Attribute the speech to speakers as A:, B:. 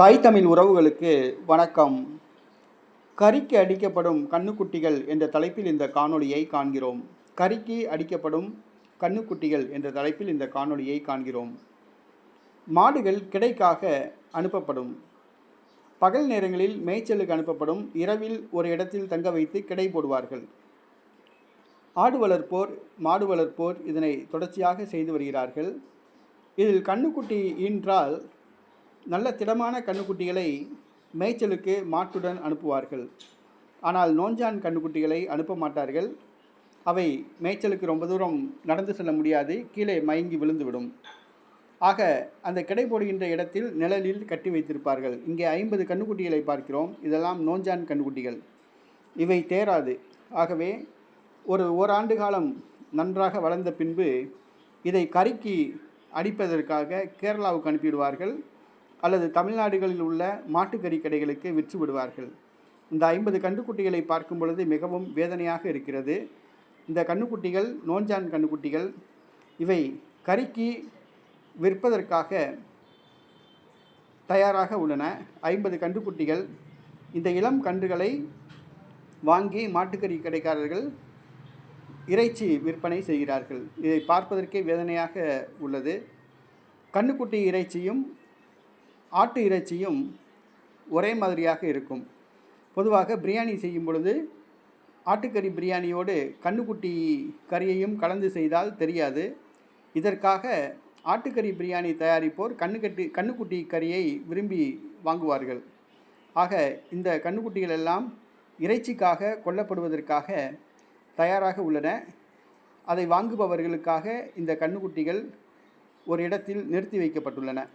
A: தாய் தமிழ் உறவுகளுக்கு வணக்கம். கரிக்கு அடிக்கப்படும் கண்ணுக்குட்டிகள் என்ற தலைப்பில் இந்த காணொளியை காண்கிறோம். கரிக்கு அடிக்கப்படும் கண்ணுக்குட்டிகள் என்ற தலைப்பில் இந்த காணொளியை காண்கிறோம். மாடுகள் கிடைக்காக அனுப்பப்படும். பகல் நேரங்களில் மேய்ச்சலுக்கு அனுப்பப்படும். இரவில் ஒரு இடத்தில் தங்க வைத்து கிடை போடுவார்கள். ஆடு வளர்ப்போர் மாடு வளர்ப்போர் இதனை தொடர்ச்சியாக செய்து வருகிறார்கள். இதில் கண்ணுக்குட்டி ஈன்றால் நல்ல திடமான கண்ணுக்குட்டிகளை மேய்ச்சலுக்கு மாட்டுடன் அனுப்புவார்கள். ஆனால் நோஞ்சான் கண்ணுக்குட்டிகளை அனுப்ப மாட்டார்கள். அவை மேய்ச்சலுக்கு ரொம்ப தூரம் நடந்து செல்ல முடியாது கீழே மயங்கி விழுந்துவிடும். ஆக அந்த கிடை போடுகின்ற இடத்தில் நிழலில் கட்டி வைத்திருப்பார்கள். இங்கே ஐம்பது கண்ணுக்குட்டிகளை பார்க்கிறோம். இதெல்லாம் நோஞ்சான் கண்ணுக்குட்டிகள். இவை தேராது. ஆகவே ஒரு ஓராண்டு காலம் நன்றாக வளர்ந்த பின்பு இதை கருக்கி அடிப்பதற்காக கேரளாவுக்கு அனுப்பிவிடுவார்கள். அல்லது தமிழ்நாடுகளில் உள்ள மாட்டுக்கறி கடைகளுக்கு விற்று விடுவார்கள் இந்த ஐம்பது கன்றுக்குட்டிகளை பார்க்கும் பொழுது மிகவும் வேதனையாக இருக்கிறது. இந்த கன்றுக்குட்டிகள் நோஞ்சான் கன்றுக்குட்டிகள் இவை கறிக்கு விற்பதற்காக தயாராக உள்ளன. ஐம்பது கன்றுக்குட்டிகள் இந்த இளம் கன்றுகளை வாங்கி மாட்டுக்கறி கடைக்காரர்கள் இறைச்சி விற்பனை செய்கிறார்கள். இதை பார்ப்பதற்கே வேதனையாக உள்ளது. கண்ணுக்குட்டி இறைச்சியும் ஆட்டு இறைச்சியும் ஒரே மாதிரியாக இருக்கும். பொதுவாக பிரியாணி செய்யும் பொழுது ஆட்டுக்கறி பிரியாணியோடு கண்ணுக்குட்டி கறியையும் கலந்து செய்தால் தெரியாது. இதற்காக ஆட்டுக்கறி பிரியாணி தயாரிப்போர் கண்ணுக்கட்டி கண்ணுக்குட்டி கறியை விரும்பி வாங்குவார்கள். ஆக இந்த கண்ணுக்குட்டிகள் எல்லாம் இறைச்சிக்காக கொல்லப்படுவதற்காக தயாராக உள்ளன. அதை வாங்குபவர்களுக்காக இந்த கண்ணுக்குட்டிகள் ஒரு இடத்தில் நிறுத்தி வைக்கப்பட்டுள்ளன.